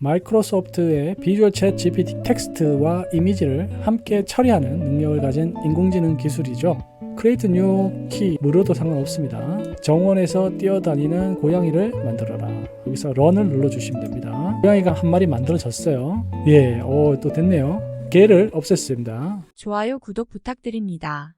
마이크로소프트의 비주얼 챗 GPT 텍스트와 이미지를 함께 처리하는 능력을 가진 인공지능 기술이죠. 크리에이트 뉴키 무료도 상관없습니다. 정원에서 뛰어다니는 고양이를 만들어라. 여기서 런을 눌러주시면 됩니다. 고양이가 한 마리 만들어졌어요. 예, 오, 또 됐네요. 개를 없앴습니다. 좋아요, 구독 부탁드립니다.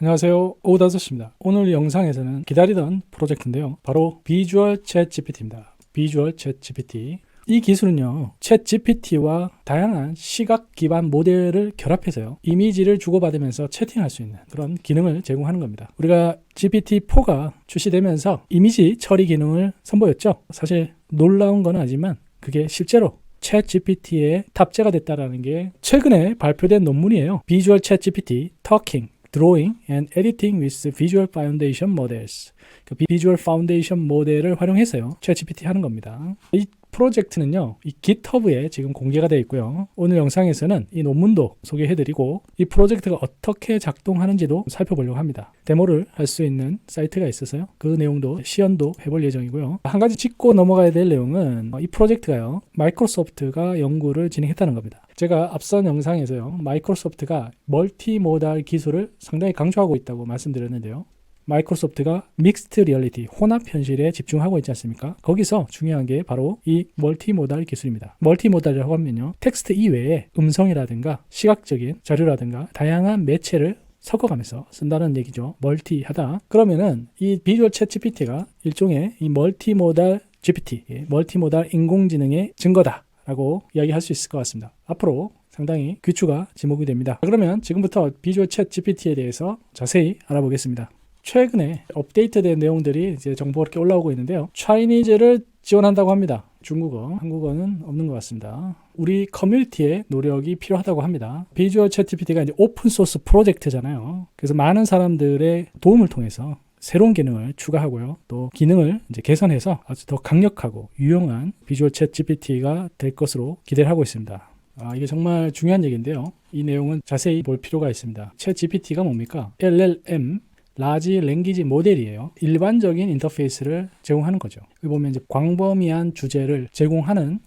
안녕하세요. 오다섯입니다. 오늘 영상에서는 기다리던 프로젝트인데요. 바로 비주얼 챗 GPT입니다. 비주얼 챗 GPT. 이 기술은요, 챗 GPT와 다양한 시각 기반 모델을 결합해서요, 이미지를 주고받으면서 채팅할 수 있는 그런 기능을 제공하는 겁니다. 우리가 GPT-4가 출시되면서 이미지 처리 기능을 선보였죠. 사실 놀라운 건 아니지만 그게 실제로 챗 GPT에 탑재가 됐다라는 게 최근에 발표된 논문이에요. 비주얼 챗 GPT Talking Drawing and Editing with Visual Foundation Models. 그 비주얼 파운데이션 모델을 활용해서요. 챗GPT 하는 겁니다. 이 프로젝트는요. 이 GitHub에 지금 공개가 되어 있고요. 오늘 영상에서는 이 논문도 소개해드리고 이 프로젝트가 어떻게 작동하는지도 살펴보려고 합니다. 데모를 할 수 있는 사이트가 있어서요. 그 내용도 시연도 해볼 예정이고요. 한 가지 짚고 넘어가야 될 내용은 이 프로젝트가요. 마이크로소프트가 연구를 진행했다는 겁니다. 제가 앞선 영상에서요. 마이크로소프트가 멀티모달 기술을 상당히 강조하고 있다고 말씀드렸는데요. 마이크로소프트가 믹스트 리얼리티, 혼합 현실에 집중하고 있지 않습니까? 거기서 중요한 게 바로 이 멀티모달 기술입니다. 멀티모달이라고 하면요. 텍스트 이외에 음성이라든가 시각적인 자료라든가 다양한 매체를 섞어가면서 쓴다는 얘기죠. 멀티하다. 그러면은 이 비주얼 챗 GPT가 일종의 이 멀티모달 GPT, 예, 멀티모달 인공지능의 증거다라고 이야기할 수 있을 것 같습니다. 앞으로 상당히 귀추가 지목이 됩니다. 그러면 지금부터 비주얼 챗 GPT에 대해서 자세히 알아보겠습니다. 최근에 업데이트된 내용들이 이제 정보가 이렇게 올라오고 있는데요. 차이니즈를 지원한다고 합니다. 중국어, 한국어는 없는 것 같습니다. 우리 커뮤니티의 노력이 필요하다고 합니다. 비주얼 챗GPT가 이제 오픈 소스 프로젝트잖아요. 그래서 많은 사람들의 도움을 통해서 새로운 기능을 추가하고요. 또 기능을 이제 개선해서 아주 더 강력하고 유용한 비주얼 챗 GPT가 될 것으로 기대를 하고 있습니다. 아, 이게 정말 중요한 얘기인데요. 이 내용은 자세히 볼 필요가 있습니다. 챗 GPT가 뭡니까? LLM 라지 랭귀지 모델이에요. 일반적인 인터페이스를 제공하는 거죠. 여기 보면 이제 광범위한 주제를 제공하는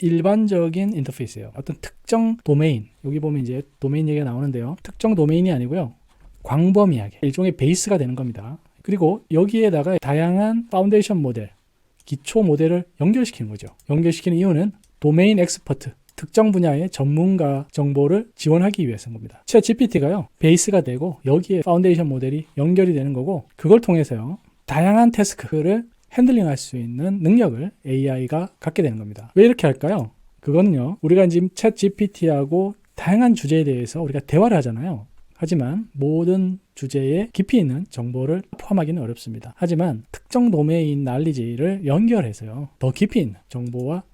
일반적인 인터페이스예요. 어떤 특정 도메인, 여기 보면 이제 도메인 얘기가 나오는데요. 특정 도메인이 아니고요. 광범위하게 일종의 베이스가 되는 겁니다. 그리고 여기에다가 다양한 파운데이션 모델, 기초 모델을 연결시키는 거죠. 연결시키는 이유는 도메인 엑스퍼트, 특정 분야의 전문가 정보를 지원하기 위해서인 겁니다. 챗 GPT가요, 베이스가 되고 여기에 파운데이션 모델이 연결이 되는 거고 그걸 통해서요, 다양한 태스크를 핸들링할 수 있는 능력을 AI가 갖게 되는 겁니다. 왜 이렇게 할까요? 그거는요, 우리가 지금 챗 GPT하고 다양한 주제에 대해서 우리가 대화를 하잖아요. 하지만 모든 주제에 깊이 있는 정보를 포함하기는 어렵습니다. 하지만 특정 도메인 난리지를 연결해서요, 더 깊이 있는 정보와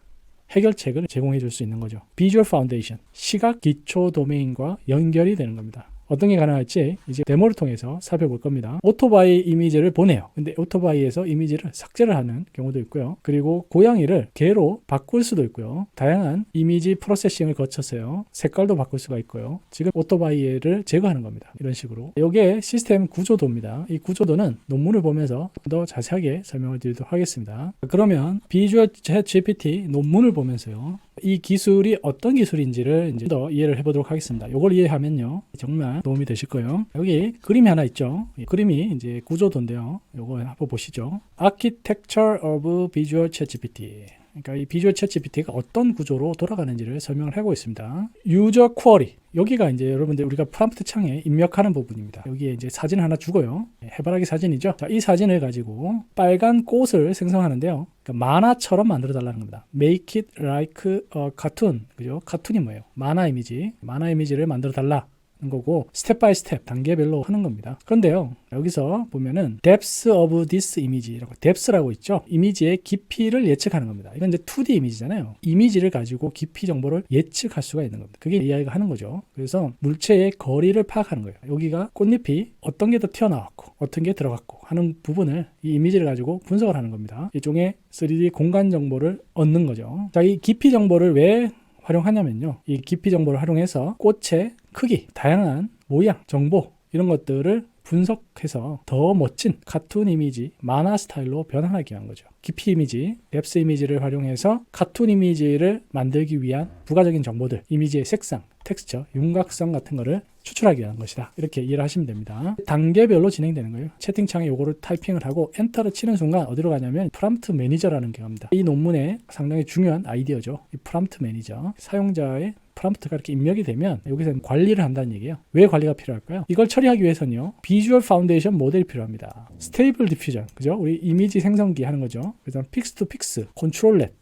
해결책을 제공해 줄 수 있는 거죠. 비주얼 파운데이션, 시각 기초 도메인과 연결이 되는 겁니다. 어떤 게 가능할지 이제 데모를 통해서 살펴볼 겁니다. 오토바이 이미지를 보내요. 근데 오토바이에서 이미지를 삭제를 하는 경우도 있고요. 그리고 고양이를 개로 바꿀 수도 있고요. 다양한 이미지 프로세싱을 거쳐서요. 색깔도 바꿀 수가 있고요. 지금 오토바이를 제거하는 겁니다. 이런 식으로. 이게 시스템 구조도입니다. 이 구조도는 논문을 보면서 더 자세하게 설명을 드리도록 하겠습니다. 그러면 비주얼 챗 GPT 논문을 보면서요. 이 기술이 어떤 기술인지를 이제 더 이해를 해보도록 하겠습니다. 이걸 이해하면요 정말 도움이 되실 거예요. 여기 그림이 하나 있죠. 이 그림이 이제 구조도인데요. 이거 한번 보시죠. Architecture of Visual ChatGPT. 그러니까 이 비주얼 챗 GPT가 어떤 구조로 돌아가는지를 설명을 하고 있습니다. 유저 쿼리 여기가 이제 여러분들 우리가 프롬프트 창에 입력하는 부분입니다. 여기에 이제 사진 하나 주고요. 해바라기 사진이죠. 자, 이 사진을 가지고 빨간 꽃을 생성하는데요. 그러니까 만화처럼 만들어 달라는 겁니다. Make it like a cartoon. 그죠? 카툰이 뭐예요? 만화 이미지. 만화 이미지를 만들어 달라. 거고 스텝 바이 스텝 단계별로 하는 겁니다. 그런데요. 여기서 보면은 depth of this image라고 depth라고 있죠. 이미지의 깊이를 예측하는 겁니다. 이건 이제 2D 이미지잖아요. 이미지를 가지고 깊이 정보를 예측할 수가 있는 겁니다. 그게 AI가 하는 거죠. 그래서 물체의 거리를 파악하는 거예요. 여기가 꽃잎이 어떤 게 더 튀어나왔고 어떤 게 들어갔고 하는 부분을 이 이미지를 가지고 분석을 하는 겁니다. 일종의 3D 공간 정보를 얻는 거죠. 자, 이 깊이 정보를 왜 활용하냐면요. 이 깊이 정보를 활용해서 꽃의 크기, 다양한 모양, 정보 이런 것들을 분석해서 더 멋진 카툰 이미지, 만화 스타일로 변환하기 위한 거죠. 깊이 이미지, 뎁스 이미지를 활용해서 카툰 이미지를 만들기 위한 부가적인 정보들, 이미지의 색상, 텍스처, 윤곽성 같은 거를 추출하기 위한 것이다. 이렇게 이해를 하시면 됩니다. 단계별로 진행되는 거예요. 채팅창에 요거를 타이핑을 하고 엔터를 치는 순간 어디로 가냐면 프람프트 매니저라는 게 갑니다. 이 논문의 상당히 중요한 아이디어죠. 이 프람프트 매니저. 사용자의 프람프트가 이렇게 입력이 되면 여기서는 관리를 한다는 얘기예요. 왜 관리가 필요할까요? 이걸 처리하기 위해서는요. 비주얼 파운데이션 모델이 필요합니다. 스테이블 디퓨전. 그죠? 우리 이미지 생성기 하는 거죠. 그래서 픽스 투 픽스, 컨트롤렛,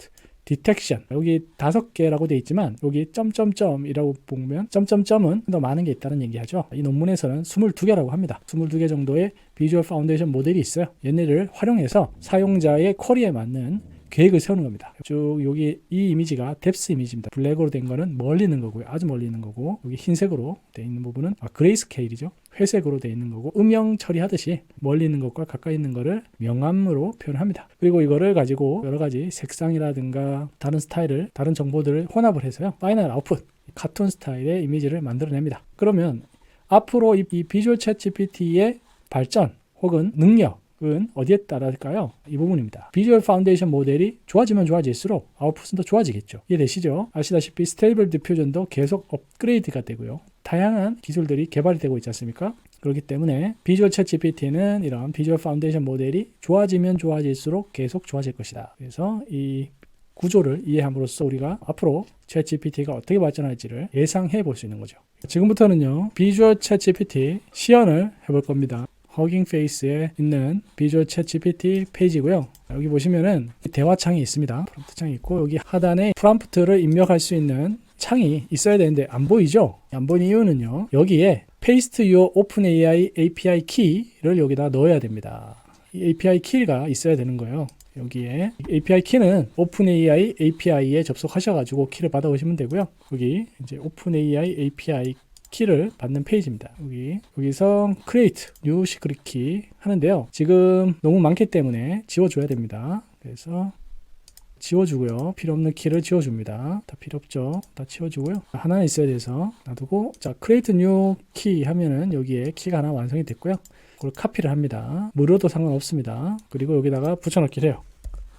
디텍션 여기 다섯 개라고 돼 있지만 여기 점점점이라고 보면 점점점은 더 많은 게 있다는 얘기하죠. 이 논문에서는 22개라고 합니다. 22개 정도의 비주얼 파운데이션 모델이 있어요. 얘네를 활용해서 사용자의 쿼리에 맞는 계획을 세우는 겁니다. 쭉 여기 이 이미지가 뎁스 이미지입니다. 블랙으로 된 거는 멀리 있는 거고요. 아주 멀리 있는 거고 여기 흰색으로 돼 있는 부분은 아, 그레이스케일이죠. 회색으로 돼 있는 거고 음영 처리하듯이 멀리 있는 것과 가까이 있는 거를 명암으로 표현합니다. 그리고 이거를 가지고 여러 가지 색상이라든가 다른 스타일을 다른 정보들을 혼합을 해서요. 파이널 아웃풋 카툰 스타일의 이미지를 만들어냅니다. 그러면 앞으로 이, 이 비주얼 챗 GPT의 발전 혹은 능력 은 어디에 따라일까요? 이 부분입니다. 비주얼 파운데이션 모델이 좋아지면 좋아질수록 아웃풋은 더 좋아지겠죠. 이해되시죠? 아시다시피 스테이블 디퓨전도 계속 업그레이드가 되고요. 다양한 기술들이 개발이 되고 있지 않습니까? 그렇기 때문에 비주얼 챗 GPT는 이런 비주얼 파운데이션 모델이 좋아지면 좋아질수록 계속 좋아질 것이다. 그래서 이 구조를 이해함으로써 우리가 앞으로 챗 GPT가 어떻게 발전할지를 예상해 볼 수 있는 거죠. 지금부터는요, 비주얼 챗 GPT 시연을 해볼 겁니다. 허깅 페이스에 있는 비주얼 챗 GPT 페이지고요. 여기 보시면은 대화창이 있습니다. 프롬프트 창이 있고 여기 하단에 프롬프트를 입력할 수 있는 창이 있어야 되는데 안 보이죠? 안 보이는 이유는요. 여기에 paste your OpenAI API key를 여기다 넣어야 됩니다. 이 API 키가 있어야 되는 거예요. 여기에 API 키는 OpenAI API에 접속하셔가지고 키를 받아오시면 되고요. 여기 이제 OpenAI API 키를 받는 페이지입니다. 여기 여기서 create new secret key 하는데요. 지금 너무 많기 때문에 지워줘야 됩니다. 그래서 지워주고요. 필요 없는 키를 지워줍니다. 다 필요 없죠. 다 지워주고요. 하나는 있어야 돼서 놔두고 자 create new key 하면은 여기에 키가 하나 완성이 됐고요. 그걸 카피를 합니다. 무료도 상관없습니다. 그리고 여기다가 붙여넣기를 해요.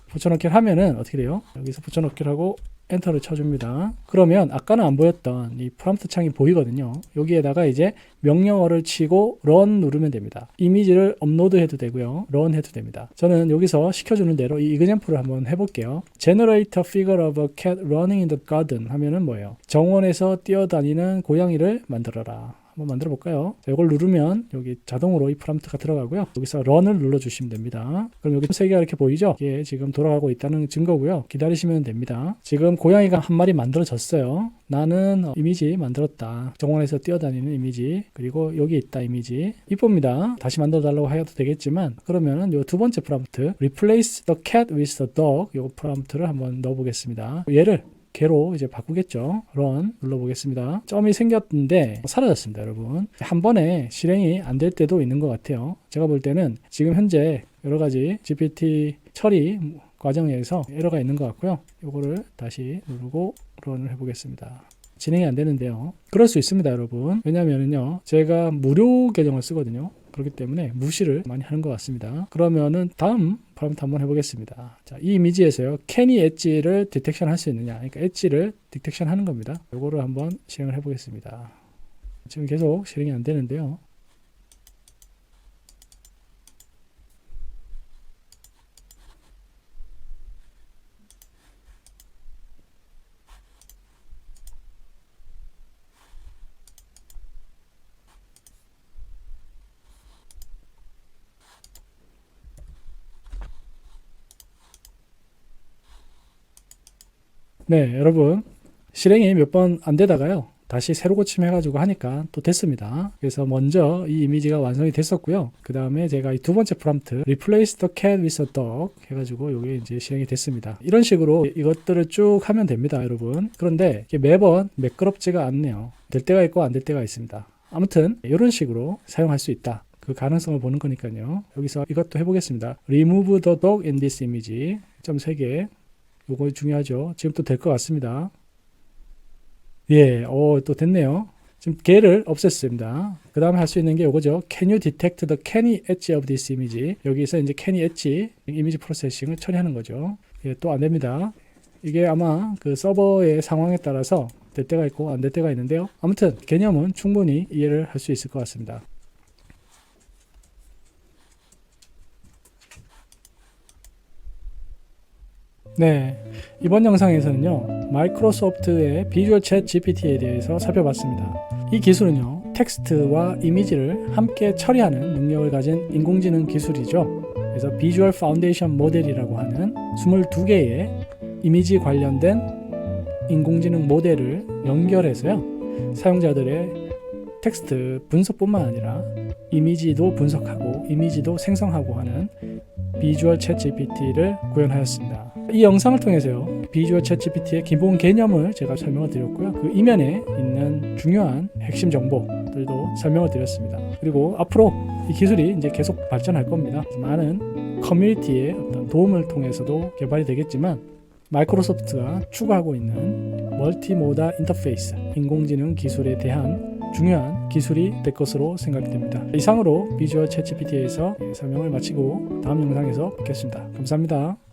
붙여넣기를 하면은 어떻게 돼요? 여기서 붙여넣기를 하고 엔터를 쳐줍니다. 그러면 아까는 안 보였던 이 프롬프트 창이 보이거든요. 여기에다가 이제 명령어를 치고 run 누르면 됩니다. 이미지를 업로드 해도 되고요. run 해도 됩니다. 저는 여기서 시켜주는 대로 이 이그젠플을 한번 해볼게요. generate a figure of a cat running in the garden 하면은 뭐예요? 정원에서 뛰어다니는 고양이를 만들어라. 한번 만들어 볼까요? 자, 이걸 누르면 여기 자동으로 이 프롬프트가 들어가고요. 여기서 run을 눌러 주시면 됩니다. 그럼 여기 세 개가 이렇게 보이죠? 이게 지금 돌아가고 있다는 증거고요. 기다리시면 됩니다. 지금 고양이가 한 마리 만들어졌어요. 나는 어, 이미지 만들었다. 정원에서 뛰어다니는 이미지. 그리고 여기 있다 이미지. 이쁩니다. 다시 만들어 달라고 해도 되겠지만 그러면은 요 두 번째 프롬프트 replace the cat with the dog 요 프롬프트를 한번 넣어 보겠습니다. 얘를 개로 이제 바꾸겠죠. run 눌러보겠습니다. 점이 생겼는데 사라졌습니다, 여러분. 한 번에 실행이 안 될 때도 있는 것 같아요. 제가 볼 때는 지금 현재 여러 가지 GPT 처리 과정에서 에러가 있는 것 같고요. 이거를 다시 누르고 run을 해보겠습니다. 진행이 안 되는데요. 그럴 수 있습니다, 여러분. 왜냐면은요, 제가 무료 계정을 쓰거든요. 그렇기 때문에 무시를 많이 하는 것 같습니다. 그러면은 다음 프롬프트 한번 해보겠습니다. 자, 이 이미지에서요, 캐니 엣지를 디텍션 할 수 있느냐, 그러니까 엣지를 디텍션 하는 겁니다. 요거를 한번 실행을 해보겠습니다. 지금 계속 실행이 안 되는데요. 네, 여러분. 실행이 몇 번 안 되다가요. 다시 새로 고침해가지고 하니까 또 됐습니다. 그래서 먼저 이 이미지가 완성이 됐었고요. 그 다음에 제가 이 두 번째 프롬프트 replace the cat with a dog 해가지고 이게 이제 실행이 됐습니다. 이런 식으로 이것들을 쭉 하면 됩니다, 여러분. 그런데 매번 매끄럽지가 않네요. 될 때가 있고 안 될 때가 있습니다. 아무튼 이런 식으로 사용할 수 있다. 그 가능성을 보는 거니까요. 여기서 이것도 해보겠습니다. remove the dog in this image. 점 3개. 요거 중요하죠. 지금 또 될 것 같습니다. 예, 어, 또 됐네요. 지금 개를 없앴습니다. 그 다음에 할 수 있는 게 이거죠. Can you detect the canny edge of this image? 여기서 이제 canny edge 이미지 프로세싱을 처리하는 거죠. 예, 또 안 됩니다. 이게 아마 그 서버의 상황에 따라서 될 때가 있고 안 될 때가 있는데요. 아무튼 개념은 충분히 이해를 할 수 있을 것 같습니다. 네, 이번 영상에서는요 마이크로소프트의 비주얼 챗 GPT에 대해서 살펴봤습니다. 이 기술은요 텍스트와 이미지를 함께 처리하는 능력을 가진 인공지능 기술이죠. 그래서 비주얼 파운데이션 모델이라고 하는 22개의 이미지 관련된 인공지능 모델을 연결해서요 사용자들의 텍스트 분석뿐만 아니라 이미지도 분석하고 이미지도 생성하고 하는 비주얼 챗 GPT를 구현하였습니다. 이 영상을 통해서요 비주얼 챗 GPT의 기본 개념을 제가 설명을 드렸고요 그 이면에 있는 중요한 핵심 정보들도 설명을 드렸습니다. 그리고 앞으로 이 기술이 이제 계속 발전할 겁니다. 많은 커뮤니티의 어떤 도움을 통해서도 개발이 되겠지만 마이크로소프트가 추구하고 있는 멀티모다 인터페이스 인공지능 기술에 대한 중요한 기술이 될 것으로 생각됩니다. 이상으로 비주얼 챗 GPT에서 설명을 마치고 다음 영상에서 뵙겠습니다. 감사합니다.